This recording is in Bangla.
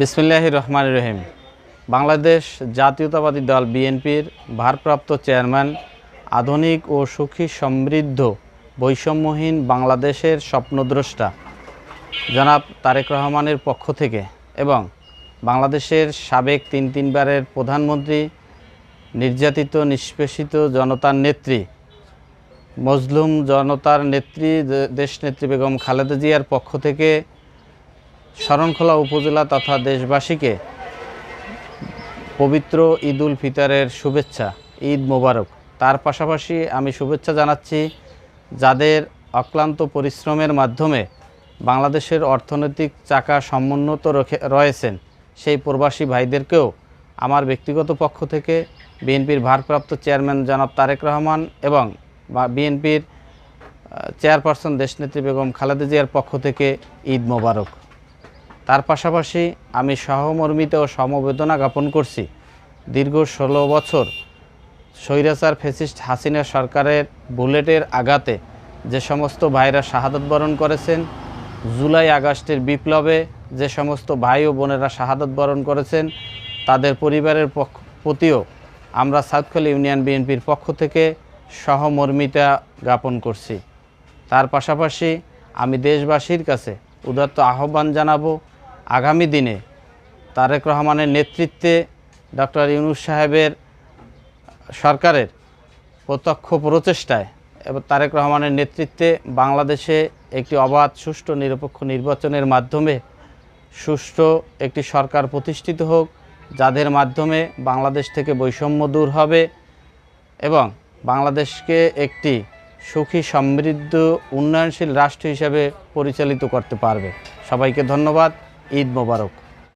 বিসমিল্লাহ রহমান রহিম। বাংলাদেশ জাতীয়তাবাদী দল বিএনপির ভারপ্রাপ্ত চেয়ারম্যান, আধুনিক ও সুখী সমৃদ্ধ বৈষম্যহীন বাংলাদেশের স্বপ্নদ্রষ্টা জনাব তারেক রহমানের পক্ষ থেকে এবং বাংলাদেশের সাবেক তিন তিনবারের প্রধানমন্ত্রী, নির্যাতিত, নিষ্পেষিত জনতার নেত্রী, মজলুম জনতার নেত্রী দেশনেত্রী বেগম খালেদা জিয়ার পক্ষ থেকে শরণখোলা উপজেলা তথা দেশবাসীকে পবিত্র ঈদ উল ফিতরের শুভেচ্ছা, ঈদ মোবারক। তার পাশাপাশি আমি শুভেচ্ছা জানাচ্ছি যাদের অক্লান্ত পরিশ্রমের মাধ্যমে বাংলাদেশের অর্থনৈতিক চাকা সমুন্নত রয়েছেন, সেই প্রবাসী ভাইদেরকেও আমার ব্যক্তিগত পক্ষ থেকে বিএনপির ভারপ্রাপ্ত চেয়ারম্যান জনাব তারেক রহমান এবং বিএনপির চেয়ারপারসন দেশনেত্রী বেগম খালেদা জিয়ার পক্ষ থেকে ঈদ মোবারক। তার পাশাপাশি আমি সহমর্মিত ও সমবেদনা জ্ঞাপন করছি। দীর্ঘ ষোলো বছর স্বৈরাচার ফেসিস্ট হাসিনা সরকারের বুলেটের আঘাতে যে সমস্ত ভাইরা শাহাদত বরণ করেছেন, জুলাই আগস্টের বিপ্লবে যে সমস্ত ভাই ও বোনেরা শাহাদত বরণ করেছেন, তাদের পরিবারের পক্ষ প্রতিও আমরা সাউথখালী ইউনিয়ন বিএনপির পক্ষ থেকে সহমর্মিতা জ্ঞাপন করছি। তার পাশাপাশি আমি দেশবাসীর কাছে উদাত্ত আহ্বান জানাব আগামী দিনে তারেক রহমানের নেতৃত্বে ডক্টর ইউনুস সাহেবের সরকারের প্রত্যক্ষ প্রচেষ্টায় এবং তারেক রহমানের নেতৃত্বে বাংলাদেশে একটি অবাধ, সুষ্ঠু, নিরপেক্ষ নির্বাচনের মাধ্যমে সুষ্ঠু একটি সরকার প্রতিষ্ঠিত হোক, যাদের মাধ্যমে বাংলাদেশ থেকে বৈষম্য দূর হবে এবং বাংলাদেশকে একটি সুখী, সমৃদ্ধ, উন্নয়নশীল রাষ্ট্র হিসাবে পরিচালিত করতে পারবে। সবাইকে ধন্যবাদ। ঈদ মোবারক।